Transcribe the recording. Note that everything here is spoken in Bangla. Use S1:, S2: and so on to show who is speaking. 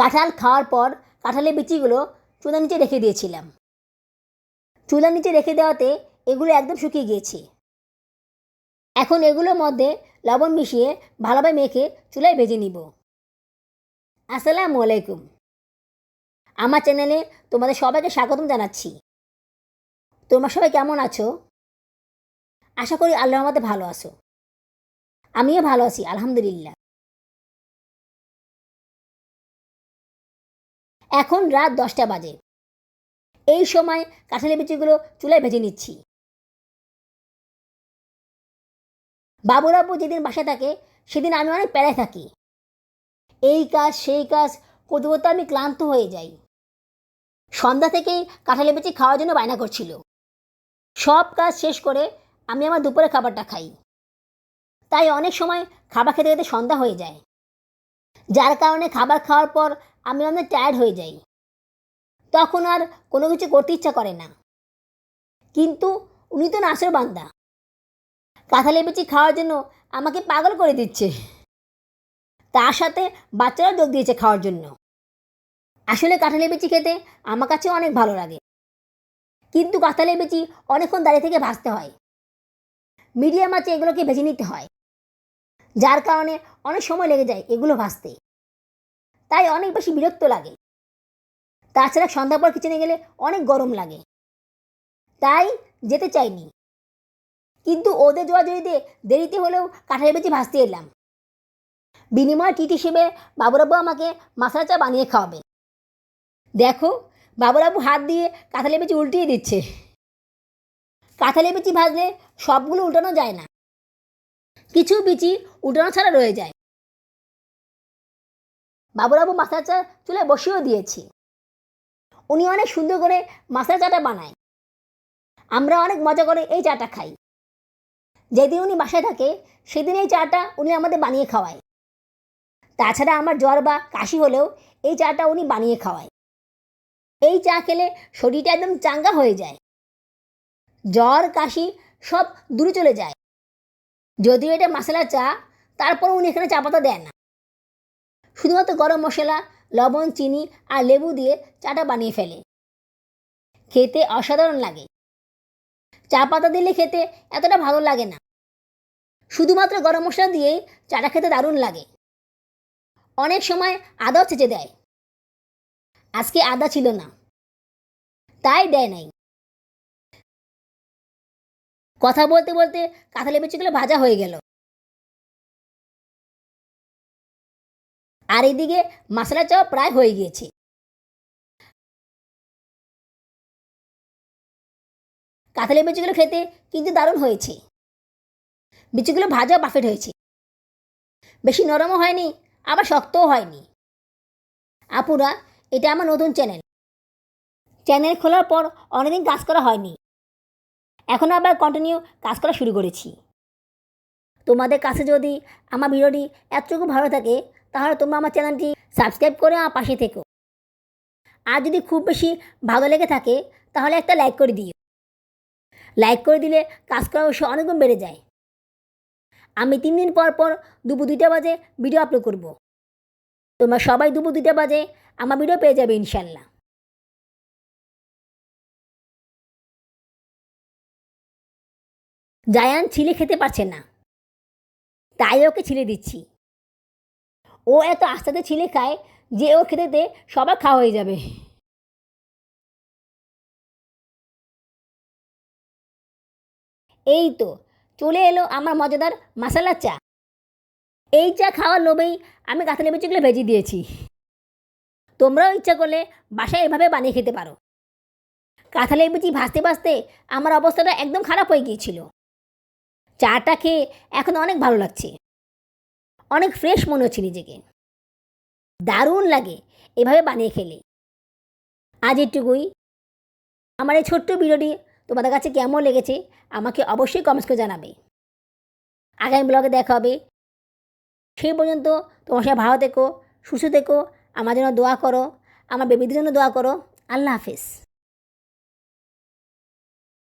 S1: কাঁঠাল খাওয়ার পর কাঁঠালের বিচিগুলো চুলার নিচে রেখে দিয়েছিলাম। চুলার নিচে রেখে দেওয়াতে এগুলো একদম শুকিয়ে গিয়েছে। এখন এগুলোর মধ্যে লবণ মিশিয়ে ভালোভাবে মেখে চুলায় ভেজে নিব। আসসালামু আলাইকুম। আমার চ্যানেলে তোমাদের সবাইকে স্বাগতম জানাচ্ছি। তোমরা সবাই কেমন আছো? আশা করি আল্লাহ আমাদের ভালো আছো। আমিও ভালো আছি, আলহামদুলিল্লাহ। এখন রাত দশটা বাজে। এই সময় কাঁঠালি বিচিগুলো চুলায় ভেজে নিচ্ছি। বাবুরাব্বু যেদিন বাসায় থাকে, সেদিন আমি অনেক প্যারায় থাকি। এই কাজ, সেই কাজ করতে করতে আমি ক্লান্ত হয়ে যাই। সন্ধ্যা থেকেই কাঁঠালি বিচি খাওয়ার জন্য বায়না করছিল। সব কাজ শেষ করে আমি আমার দুপুরে খাবারটা খাই। তাই অনেক সময় খাবার খেতে খেতে সন্ধ্যা হয়ে যায়। যার কারণে খাবার খাওয়ার পর আমি অনেক টায়ার্ড হয়ে যাই। তখন আর কোনো কিছু করতে ইচ্ছা করে না। কিন্তু উনি তো নাসের বান্দা। কাঁঠালি বিচি খাওয়ার জন্য আমাকে পাগল করে দিচ্ছে। তার সাথে বাচ্চারাও যোগ দিয়েছে খাওয়ার জন্য। আসলে কাঁঠালি বিচি খেতে আমার কাছে অনেক ভালো লাগে। কিন্তু কাঁঠালি বিচি অনেকক্ষণ দাঁড়িয়ে থেকে ভাজতে হয়। মিডিয়াম আছে এগুলোকে ভেজে নিতে হয়। যার কারণে অনেক সময় লেগে যায় এগুলো ভাজতে তাই অনেক বেশি বিরক্ত লাগে। তাছাড়া সন্ধ্যার পর কিচেনে গেলে অনেক গরম লাগে। তাই যেতে চাইনি। কিন্তু ওদের জোয়া জড়িতে দেরিতে হলেও কাঁঠালি বেচি ভাজতে এলাম। বিনিময় টিট হিসেবে বাবুরাবু আমাকে মশলা চা বানিয়ে খাওয়াবে। দেখো, বাবুরাবু হাত দিয়ে কাঁঠালি বেচি উল্টিয়ে দিচ্ছে। কাঁঠালি বিচি ভাজলে সবগুলো উল্টানো যায় না। কিছু বিচি উল্টানো ছাড়া রয়ে যায়। বাবুরাবু মাথার চা চুলে বসিয়েও দিয়েছি। উনি অনেক সুন্দর করে মাছের চাটা বানায়। আমরা অনেক মজা করে এই চাটা খাই। যেদিন উনি বাসায় থাকে, সেদিন এই চাটা উনি আমাদের বানিয়ে খাওয়ায়। তাছাড়া আমার জ্বর বা কাশি হলেও এই চাটা উনি বানিয়ে খাওয়ায়। এই চা খেলে শরীরটা একদম চাঙ্গা হয়ে যায়। জ্বর, কাশি সব দূরে চলে যায়। যদিও এটা মশলা চা তারপর উনি এখানে চা পাতা দেয় না। শুধুমাত্র গরম মশলা, লবণ, চিনি আর লেবু দিয়ে চাটা বানিয়ে ফেলে। খেতে অসাধারণ লাগে। চা পাতা দিলে খেতে এতটা ভালো লাগে না। শুধুমাত্র গরম মশলা দিয়েই চাটা খেতে দারুণ লাগে। অনেক সময় আদাও চেঁচে দেয়। আজকে আদা ছিল না। তাই দেয় নাই। কথা বলতে বলতে কাঁঠালি বিচিগুলো ভাজা হয়ে গেল। আর এদিকে মশলা চাও প্রায় হয়ে গিয়েছে। কাঁঠালি বিচিগুলো খেতে কিন্তু দারুণ হয়েছে। বিচিগুলো ভাজা পারফেক্ট হয়েছে। বেশি নরমও হয়নি, আবার শক্তও হয়নি। আপুরা, এটা আমার নতুন চ্যানেল। চ্যানেল খোলার পর অনেকদিন কাজ করা হয়নি। এখন আবার কন্টিনিউ কাজ করা শুরু করেছি। তোমাদের কাছে যদি আমার ভিডিওটি এতটুকু ভালো থাকে তাহলে তোমরা আমার চ্যানেলটি সাবস্ক্রাইব করে আমার পাশে থেকো। আর যদি খুব বেশি ভালো লেগে থাকে, তাহলে একটা লাইক করে দিও। লাইক করে দিলে কাজ করার অবশ্য অনেকগুণ বেড়ে যায়। আমি তিন দিন পর পর দুপুর দুইটা বাজে ভিডিও আপলোড করব। তোমরা সবাই দুপুর দুইটা বাজে আমার ভিডিও পেয়ে যাবে, ইনশাল্লাহ। জায়ান ছিলে খেতে পারছে না। তাই ওকে ছিলে দিচ্ছি। ও এত আস্তে ছিলে খায় যে ও খেতে খেতেতে সবার খাওয়া হয়ে যাবে। এই তো, চলে এলো আমার মজাদার মশালা চা। এই চা খাওয়ার লোভেই আমি কাঁথালি বিচিগুলো ভেজে দিয়েছি। তোমরাও ইচ্ছা করলে বাসায় এভাবে বানিয়ে খেতে পারো। কাঁথালি বিচি ভাজতে ভাজতে আমার অবস্থাটা একদম খারাপ হয়ে গিয়েছিল। চাটা খেয়ে এখন অনেক ভালো লাগছে। অনেক ফ্রেশ মনে হচ্ছে নিজেকে। দারুণ লাগে এভাবে বানিয়ে খেলে। আজ এটুকুই। আমার এই ছোট্ট ভিডিওটি তোমাদের কাছে কেমন লেগেছে আমাকে অবশ্যই কমেন্টস করে জানাবে। আগামী ব্লগে দেখা হবে। সেই পর্যন্ত তোমার সবাই ভালো থেকো, সুস্থ থেকো, আমার জন্য দোয়া করো, আমার বেবিদের জন্য দোয়া করো। আল্লাহ হাফেজ।